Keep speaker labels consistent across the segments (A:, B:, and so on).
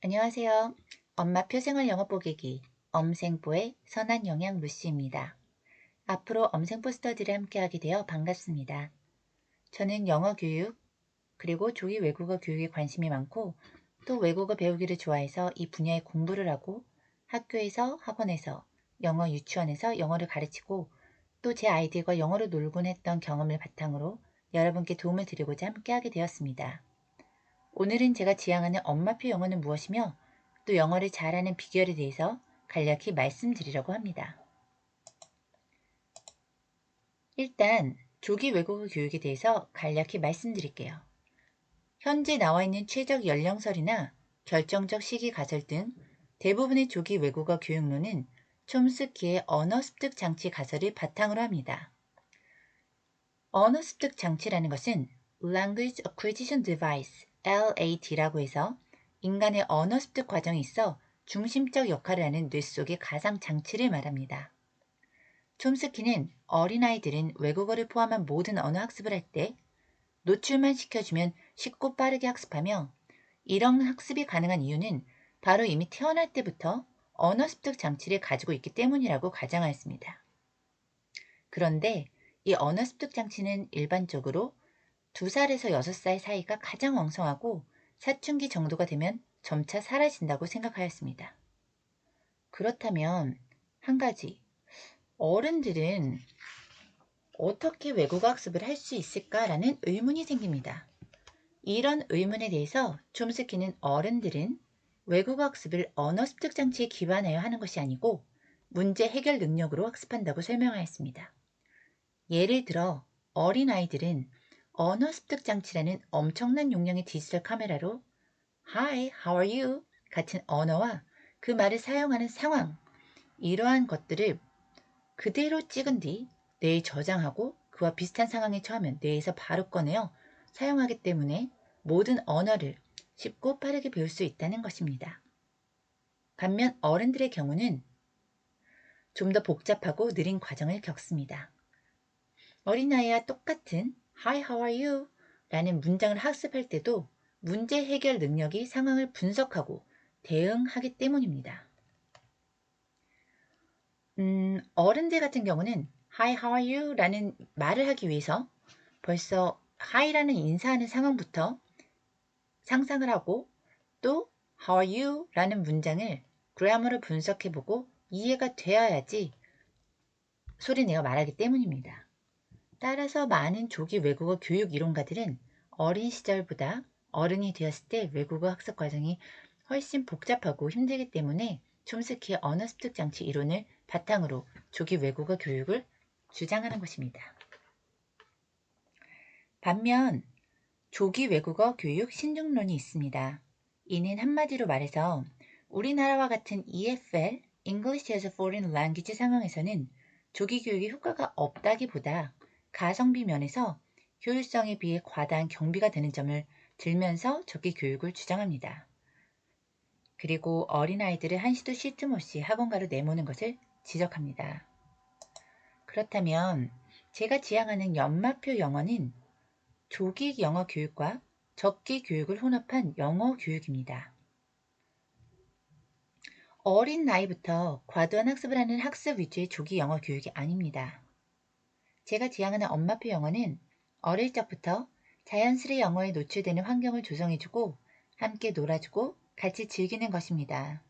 A: 안녕하세요. 엄마 표 생활 영어 보기기 엄생뽀의 선한 영양 루시입니다. 앞으로 엄생뽀 스터디를 함께하게 되어 반갑습니다. 저는 영어 교육 그리고 조기 외국어 교육에 관심이 많고 또 외국어 배우기를 좋아해서 이 분야의 공부를 하고 학교에서 학원에서 영어 유치원에서 영어를 가르치고 또 제 아이들과 영어로 놀곤 했던 경험을 바탕으로 여러분께 도움을 드리고자 함께하게 되었습니다. 오늘은 제가 지향하는 엄마표 영어는 무엇이며 또 영어를 잘하는 비결에 대해서 간략히 말씀드리려고 합니다. 일단 조기 외국어 교육에 대해서 간략히 말씀드릴게요. 현재 나와 있는 최적 연령설이나 결정적 시기 가설 등 대부분의 조기 외국어 교육론은 촘스키의 언어 습득 장치 가설을 바탕으로 합니다. 언어 습득 장치라는 것은 Language Acquisition Device LAD라고 해서 인간의 언어 습득 과정이 있어 중심적 역할을 하는 뇌 속의 가상 장치를 말합니다. 촘스키는 어린아이들은 외국어를 포함한 모든 언어 학습을 할 때 노출만 시켜주면 쉽고 빠르게 학습하며 이런 학습이 가능한 이유는 바로 이미 태어날 때부터 언어 습득 장치를 가지고 있기 때문이라고 가정하였습니다. 그런데 이 언어 습득 장치는 일반적으로 2살에서 6살 사이가 가장 왕성하고 사춘기 정도가 되면 점차 사라진다고 생각하였습니다. 그렇다면 한 가지, 어른들은 어떻게 외국어 학습을 할 수 있을까라는 의문이 생깁니다. 이런 의문에 대해서 촘스키는 어른들은 외국어 학습을 언어 습득 장치에 기반하여 하는 것이 아니고 문제 해결 능력으로 학습한다고 설명하였습니다. 예를 들어 어린아이들은 언어 습득 장치라는 엄청난 용량의 디지털 카메라로 Hi, how are you? 같은 언어와 그 말을 사용하는 상황, 이러한 것들을 그대로 찍은 뒤 뇌에 저장하고 그와 비슷한 상황에 처하면 뇌에서 바로 꺼내어 사용하기 때문에 모든 언어를 쉽고 빠르게 배울 수 있다는 것입니다. 반면 어른들의 경우는 좀 더 복잡하고 느린 과정을 겪습니다. 어린아이와 똑같은 Hi, how are you? 라는 문장을 학습할 때도 문제 해결 능력이 상황을 분석하고 대응하기 때문입니다. 음, 어른들 같은 경우는 Hi, how are you? 라는 말을 하기 위해서 벌써 Hi라는 인사하는 상황부터 상상을 하고 또 How are you? 라는 문장을 그래머를 분석해보고 이해가 되어야지 소리내어 말하기 때문입니다. 따라서 많은 조기 외국어 교육 이론가들은 어린 시절보다 어른이 되었을 때 외국어 학습 과정이 훨씬 복잡하고 힘들기 때문에 촘스키의 언어 습득 장치 이론을 바탕으로 조기 외국어 교육을 주장하는 것입니다. 반면 조기 외국어 교육 신중론이 있습니다. 이는 한마디로 말해서 우리나라와 같은 EFL, English as a Foreign Language 상황에서는 조기 교육이 효과가 없다기보다 가성비 면에서 효율성에 비해 과다한 경비가 되는 점을 들면서 조기 교육을 주장합니다. 그리고 어린아이들을 한시도 쉴 틈 없이 학원가로 내모는 것을 지적합니다. 그렇다면 제가 지향하는 연마표 영어는 조기 영어 교육과 적기 교육을 혼합한 영어 교육입니다. 어린 나이부터 과도한 학습을 하는 학습 위주의 조기 영어 교육이 아닙니다. 제가 지향하는 엄마표 영어는 어릴 적부터 자연스레 영어에 노출되는 환경을 조성해주고 함께 놀아주고 같이 즐기는 것입니다.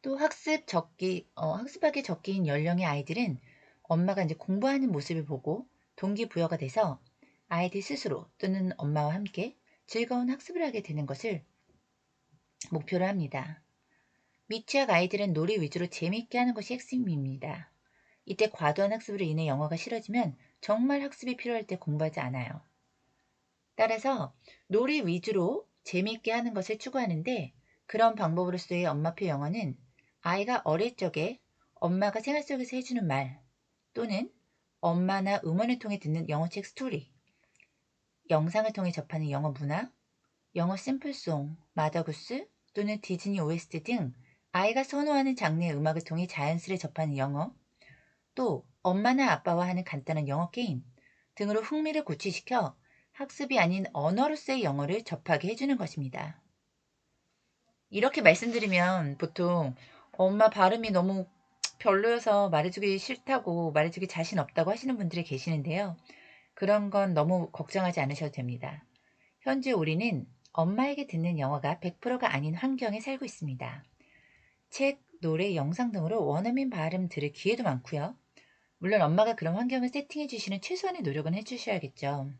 A: 또 학습 적기, 어, 학습하기 적기인 연령의 아이들은 엄마가 이제 공부하는 모습을 보고 동기부여가 돼서 아이들 스스로 또는 엄마와 함께 즐거운 학습을 하게 되는 것을 목표로 합니다. 미취학 아이들은 놀이 위주로 재미있게 하는 것이 핵심입니다. 이때 과도한 학습으로 인해 영어가 싫어지면 정말 학습이 필요할 때 공부하지 않아요. 따라서 놀이 위주로 재미있게 하는 것을 추구하는데 그런 방법으로서의 엄마표 영어는 아이가 어릴 적에 엄마가 생활 속에서 해주는 말 또는 엄마나 음원을 통해 듣는 영어책 스토리, 영상을 통해 접하는 영어 문화, 영어 심플송, 마더구스 또는 디즈니 OST 등 아이가 선호하는 장르의 음악을 통해 자연스레 접하는 영어, 또 엄마나 아빠와 하는 간단한 영어 게임 등으로 흥미를 고취시켜 학습이 아닌 언어로서의 영어를 접하게 해주는 것입니다. 이렇게 말씀드리면 보통 엄마 발음이 너무 별로여서 말해주기 싫다고 말해주기 자신 없다고 하시는 분들이 계시는데요. 그런 건 너무 걱정하지 않으셔도 됩니다. 현재 우리는 엄마에게 듣는 영어가 100%가 아닌 환경에 살고 있습니다. 책, 노래, 영상 등으로 원어민 발음 들을 기회도 많고요. 물론 엄마가 그런 환경을 세팅해 주시는 최소한의 노력은 해주셔야겠죠.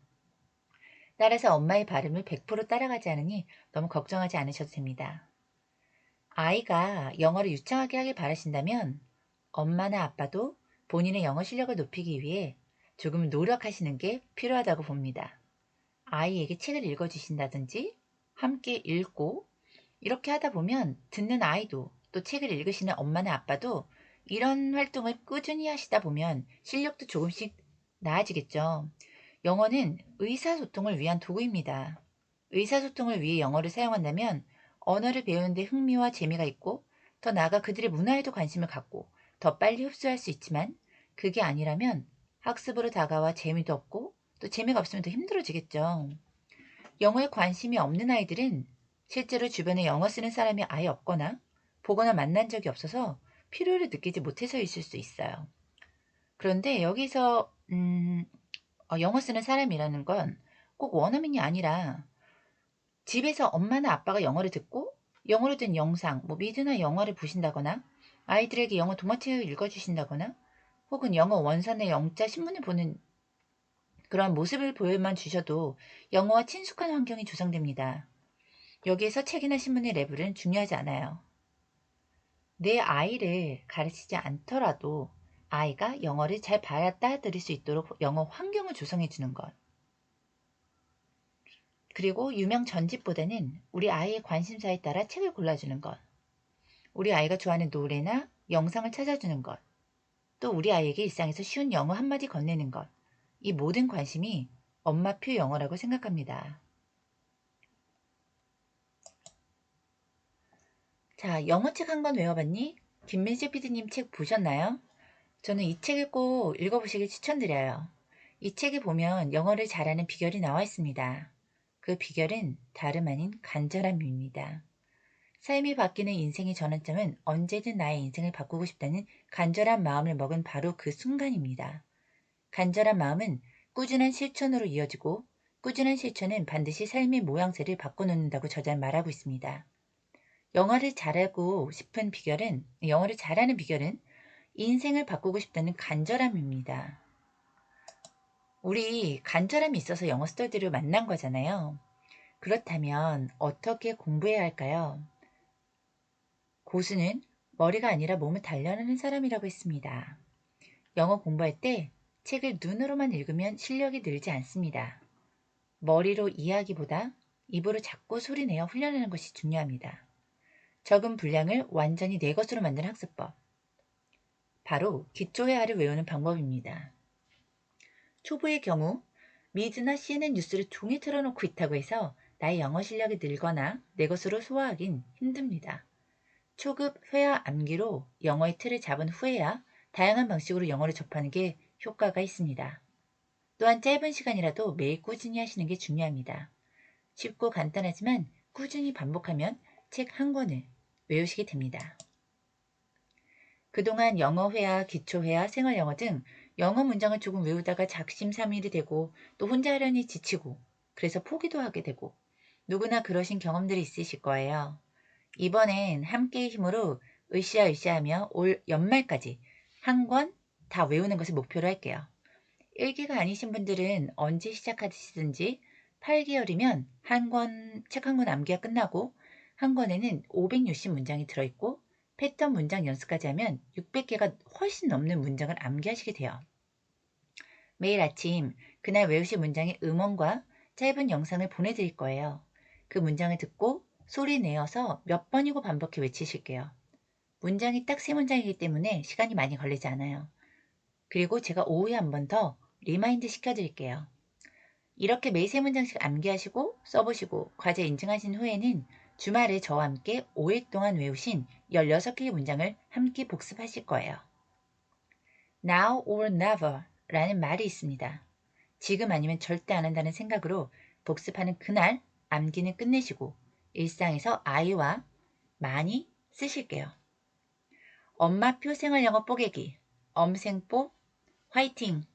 A: 따라서 엄마의 발음을 100% 따라가지 않으니 너무 걱정하지 않으셔도 됩니다. 아이가 영어를 유창하게 하길 바라신다면 엄마나 아빠도 본인의 영어 실력을 높이기 위해 조금 노력하시는 게 필요하다고 봅니다. 아이에게 책을 읽어주신다든지 함께 읽고 이렇게 하다 보면 듣는 아이도 또 책을 읽으시는 엄마나 아빠도 이런 활동을 꾸준히 하시다 보면 실력도 조금씩 나아지겠죠. 영어는 의사소통을 위한 도구입니다. 의사소통을 위해 영어를 사용한다면 언어를 배우는데 흥미와 재미가 있고 더 나아가 그들의 문화에도 관심을 갖고 더 빨리 흡수할 수 있지만 그게 아니라면 학습으로 다가와 재미도 없고 또 재미가 없으면 더 힘들어지겠죠. 영어에 관심이 없는 아이들은 실제로 주변에 영어 쓰는 사람이 아예 없거나 보거나 만난 적이 없어서 필요를 느끼지 못해서 있을 수 있어요. 그런데 여기서 음, 어, 영어 쓰는 사람이라는 건 꼭 원어민이 아니라 집에서 엄마나 아빠가 영어를 듣고 영어로 된 영상, 뭐 미드나 영화를 보신다거나 아이들에게 영어 동화책을 읽어주신다거나 혹은 영어 원산의 영자 신문을 보는 그런 모습을 보여만 주셔도 영어와 친숙한 환경이 조성됩니다. 여기에서 책이나 신문의 레벨은 중요하지 않아요. 내 아이를 가르치지 않더라도 아이가 영어를 잘 받아들일 수 있도록 영어 환경을 조성해 주는 것. 그리고 유명 전집보다는 우리 아이의 관심사에 따라 책을 골라주는 것. 우리 아이가 좋아하는 노래나 영상을 찾아주는 것. 또 우리 아이에게 일상에서 쉬운 영어 한마디 건네는 것. 이 모든 관심이 엄마표 영어라고 생각합니다. 자, 영어책 한 권 외워봤니? 김민재 PD님 책 보셨나요? 저는 이 책을 꼭 읽어보시길 추천드려요. 이 책에 보면 영어를 잘하는 비결이 나와 있습니다. 그 비결은 다름 아닌 간절함입니다. 삶이 바뀌는 인생의 전환점은 언제든 나의 인생을 바꾸고 싶다는 간절한 마음을 먹은 바로 그 순간입니다. 간절한 마음은 꾸준한 실천으로 이어지고 꾸준한 실천은 반드시 삶의 모양새를 바꿔놓는다고 저자는 말하고 있습니다. 영어를 잘하고 싶은 비결은 영어를 잘하는 비결은 인생을 바꾸고 싶다는 간절함입니다. 우리 간절함이 있어서 영어 스터디를 만난 거잖아요. 그렇다면 어떻게 공부해야 할까요? 고수는 머리가 아니라 몸을 단련하는 사람이라고 했습니다. 영어 공부할 때 책을 눈으로만 읽으면 실력이 늘지 않습니다. 머리로 이해하기보다 입으로 자꾸 소리내어 훈련하는 것이 중요합니다. 적은 분량을 완전히 내 것으로 만드는 학습법. 바로 기초회화를 외우는 방법입니다. 초보의 경우 미드나 CNN 뉴스를 종이 틀어놓고 있다고 해서 나의 영어 실력이 늘거나 내 것으로 소화하긴 힘듭니다. 초급 회화 암기로 영어의 틀을 잡은 후에야 다양한 방식으로 영어를 접하는 게 효과가 있습니다. 또한 짧은 시간이라도 매일 꾸준히 하시는 게 중요합니다. 쉽고 간단하지만 꾸준히 반복하면 책 한 권을 외우시게 됩니다. 그동안 영어회화, 기초회화, 생활영어 등 영어 문장을 조금 외우다가 작심삼일이 되고 또 혼자 하려니 지치고 그래서 포기도 하게 되고 누구나 그러신 경험들이 있으실 거예요. 이번엔 함께의 힘으로 으쌰으쌰하며 올 연말까지 한 권 다 외우는 것을 목표로 할게요. 1기가 아니신 분들은 언제 시작하시든지 8개월이면 한 권, 책 한 권 암기가 끝나고 한 권에는 560문장이 들어있고 패턴 문장 연습까지 하면 600개가 훨씬 넘는 문장을 암기하시게 돼요. 매일 아침 그날 외우실 문장의 음원과 짧은 영상을 보내드릴 거예요. 그 문장을 듣고 소리 내어서 몇 번이고 반복해 외치실게요. 문장이 딱 세 문장이기 때문에 시간이 많이 걸리지 않아요. 그리고 제가 오후에 한 번 더 리마인드 시켜드릴게요. 이렇게 매일 세 문장씩 암기하시고 써보시고 과제 인증하신 후에는 주말에 저와 함께 5일 동안 외우신 16개의 문장을 함께 복습하실 거예요. Now or never 라는 말이 있습니다. 지금 아니면 절대 안 한다는 생각으로 복습하는 그날 암기는 끝내시고 일상에서 아이와 많이 쓰실게요. 엄마표 생활영어 뽀개기, 엄생뽀, 화이팅!